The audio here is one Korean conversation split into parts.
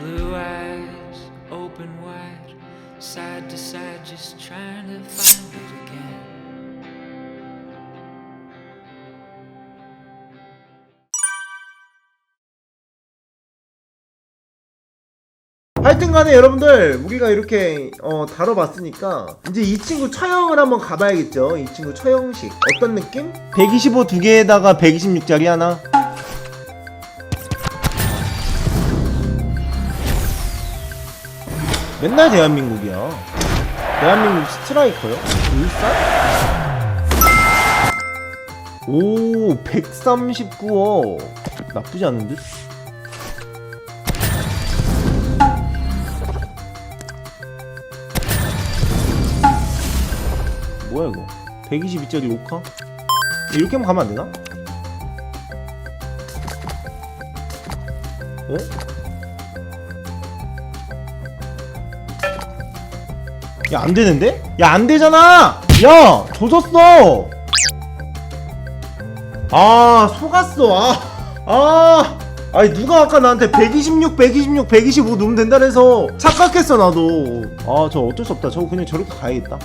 Blue eyes open wide, side to side, just trying to find it again. 하여튼 간에 여러분들 우리가 이렇게 어, 다뤄봤으니까 이제 이 친구 처형을 한번 가봐야겠죠 이 친구 처형식 어떤 느낌? 125 두 개에다가 126짜리 하나 맨날 대한민국이야 대한민국 스트라이커요? 울산? 오 139억 나쁘지 않은 듯? 뭐야 이거 122짜리 로카? 이렇게 하면 가면 안 되나? 어? 야 안 되는데? 야 안 되잖아! 야 조졌어! 아 속았어 아 아. 아니 누가 아까 나한테 126, 126, 125 넣으면 된다 해서 착각했어 나도 아 저 어쩔 수 없다 저거 그냥 저렇게 가야겠다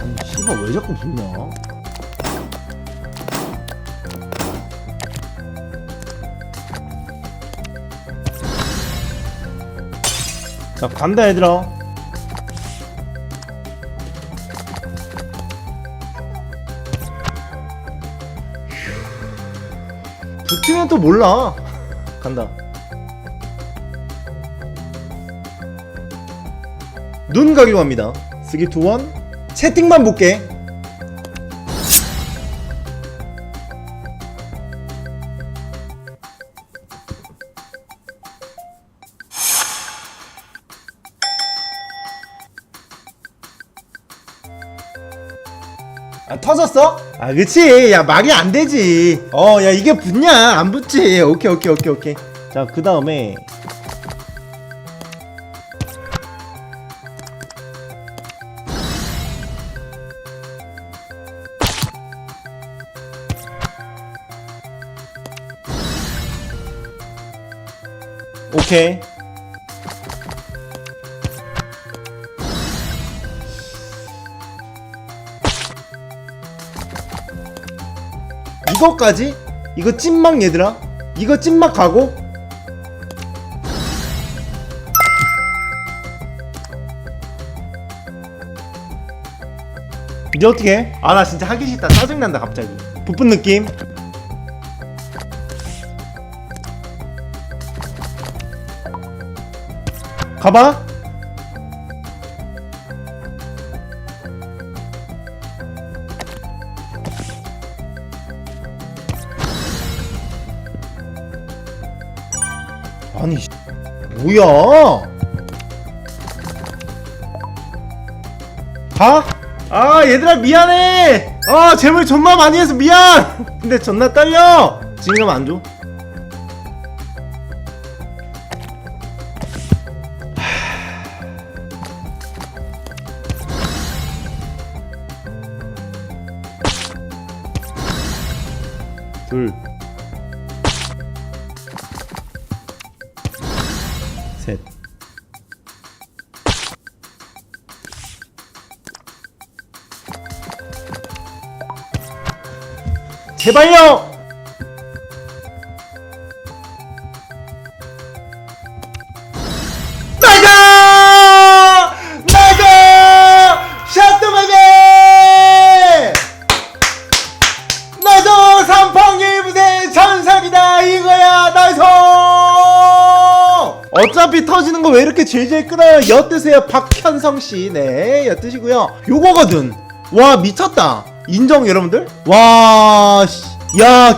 아니 씨발 왜 자꾸 붙냐 자 간다 얘들아. 붙으면 또 몰라. 간다. 눈 가기로 합니다. 3, 2, 1 채팅만 볼게 아 터졌어? 아 그치. 야 말이 안 되지. 어 야 이게 붙냐? 안 붙지. 오케이 오케이 오케이 오케이. 자 그 다음에. 오케이 이거까지? 이거 찐막 얘들아? 이거 찐막 가고? 이제 어떻게 해? 아 나 진짜 하기 싫다 짜증난다 갑자기 부푼 느낌 가봐 아니 씨, 뭐야? 가? 아 얘들아 미안해. 아 재물 존나 많이 해서 미안. 근데 존나 떨려. 지금 안 줘? 둘 셋. 제발요! 어차피 터지는 거 왜 이렇게 질질 끌어요? 엿드세요 박현성 씨. 네 엿드시고요. 요거거든. 와 미쳤다. 인정 여러분들? 와야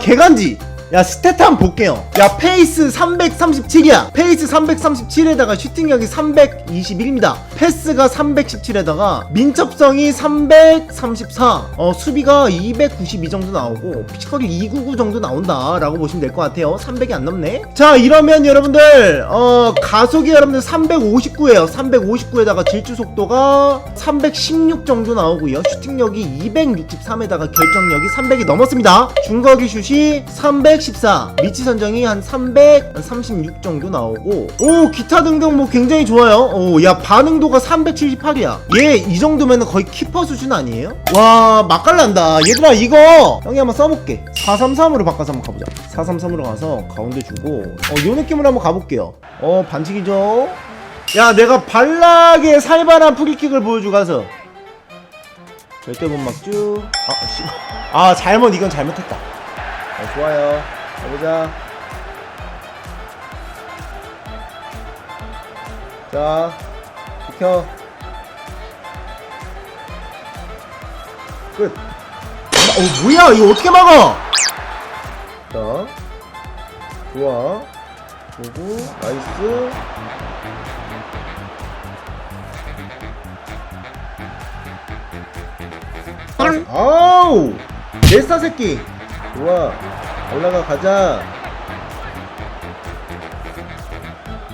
개간지 야 스탯 한번 볼게요. 야 페이스 337이야. 페이스 337에다가 슈팅력이 321입니다. 패스가 317에다가 민첩성이 334 어, 수비가 292 정도 나오고 피지컬이 299 정도 나온다 라고 보시면 될 것 같아요. 300이 안 넘네. 자 이러면 여러분들 어 가속이 여러분들 359에요. 359에다가 질주 속도가 316 정도 나오고요. 슈팅력이 263에다가 결정력이 300이 넘었습니다. 중거기 슛이 310 314 미치 선정이 한 336 정도 나오고 오 기타 등등 뭐 굉장히 좋아요. 오 야 반응도가 378이야. 얘 이 정도면 거의 키퍼 수준 아니에요? 와 맛깔난다. 얘들아 이거 형이 한번 써볼게. 433으로 바꿔서 한번 가보자. 433으로 가서 가운데 주고 어 요 느낌으로 한번 가볼게요. 어 반칙이죠? 야 내가 발락의 살벌한 프리킥을 보여주고 가서. 절대 못 막죠 아, 씨. 아 잘못 이건 잘못했다. 어, 좋아요 가보자. 자 비켜. 끝. 어, 뭐야? 이거 어떻게 막아? 자 좋아. 보고 나이스. 아우! 네스타 새끼. 좋아 올라가 가자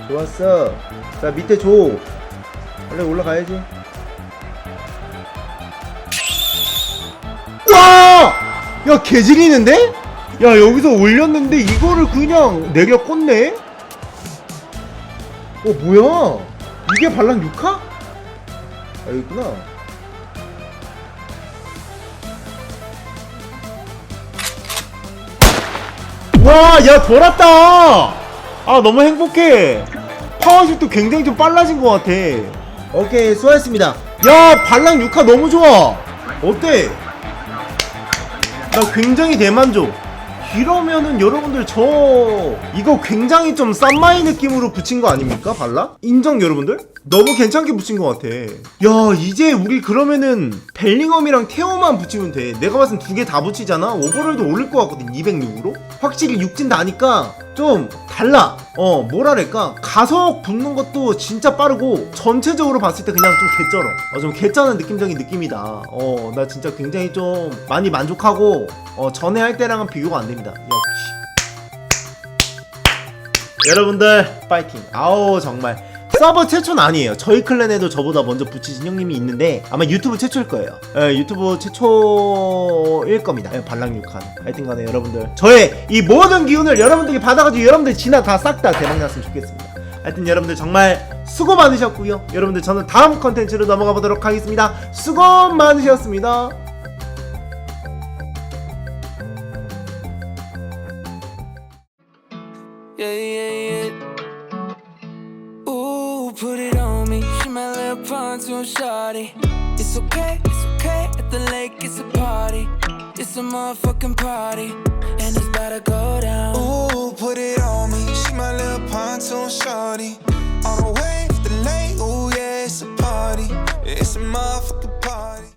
좋았어 자 밑에 줘 원래 올라가야지 와! 야 개질이는데? 야 여기서 올렸는데 이거를 그냥 내려 꽂네? 어 뭐야 이게 발랑 6카? 아 여기 있구나 와, 야, 돌았다! 아, 너무 행복해. 파워슛도 굉장히 좀 빨라진 것 같아. 오케이, 수고하셨습니다. 야, 발랑 6화 너무 좋아! 어때? 나 굉장히 대만족. 이러면은 여러분들 저 이거 굉장히 좀 쌈마이 느낌으로 붙인 거 아닙니까? 발라? 인정 여러분들? 너무 괜찮게 붙인 것 같아. 야 이제 우리 그러면은 벨링엄이랑 테오만 붙이면 돼. 내가 봤을 땐 두 개 다 붙이잖아? 오버롤도 올릴 것 같거든 206으로? 확실히 육진 나니까 좀 달라. 어 뭐랄까? 가속 붙는 것도 진짜 빠르고 전체적으로 봤을 때 그냥 좀 개쩔어. 어, 좀 개쩌는 느낌적인 느낌이다. 어 나 진짜 굉장히 좀 많이 만족하고 어 전에 할 때랑은 비교가 안 됩니다. 역시. 여러분들 파이팅. 아우 정말 서버 최초는 아니에요. 저희 클랜에도 저보다 먼저 붙이신 형님이 있는데 아마 유튜브 최초일 거예요. 예, 유튜브 최초일 겁니다. 예, 발랑육한. 하여튼 간에 여러분들 저의 이 모든 기운을 여러분들이 받아가지고 여러분들 지나 다 싹 다 대박났으면 좋겠습니다. 하여튼 여러분들 정말 수고 많으셨고요. 여러분들 저는 다음 컨텐츠로 넘어가 보도록 하겠습니다. 수고 많으셨습니다 shawty. It's okay, it's okay. At the lake, it's a party. It's a motherfucking party. And it's about to go down. Ooh, put it on me. She my little pontoon shorty. On the way to the lake, ooh yeah, it's a party. It's a motherfucking